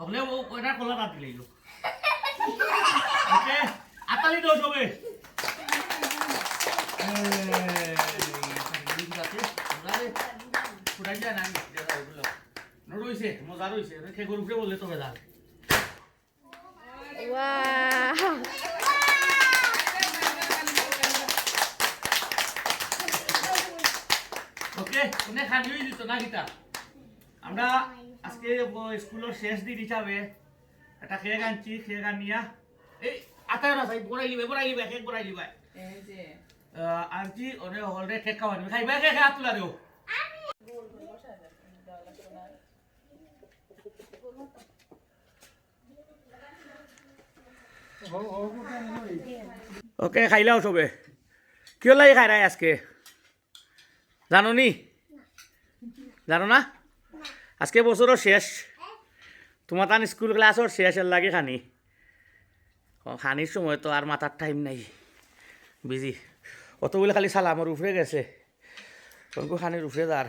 হলে ও ওটা কলা রাত দিলেই ওকে আতালি দাও সবে ফুটাই যায় না রইছে মজা রইছে সে গরু বললে তবে যাবে ওকে কোনে খানি দিত না গীতা আমরা আজকে স্কুলের শেষ দিন হিসাবে একটা কেক আনছি কেক আনিয়া। এই আতায় না সাই বড়াই লিবে বড়াই লিবে কেক বড়াই লিবে আনছি অনেক হলরে কেক খাওয়ানি খাইবা কেক হাত তুলা না ওকে খাইলাও সবে। কিয় লাগে খাই আজকে? জানো নি জানো না? আজকে বছরও শেষ। তোমার তান স্কুল ক্লাসর শেষের লাগে খানি। খানির সময় তো আর মাথার টাইম নাই। বিজি অতগুলো খালি সালামর উফরে গেছে। কোনকু খানির উফরে যার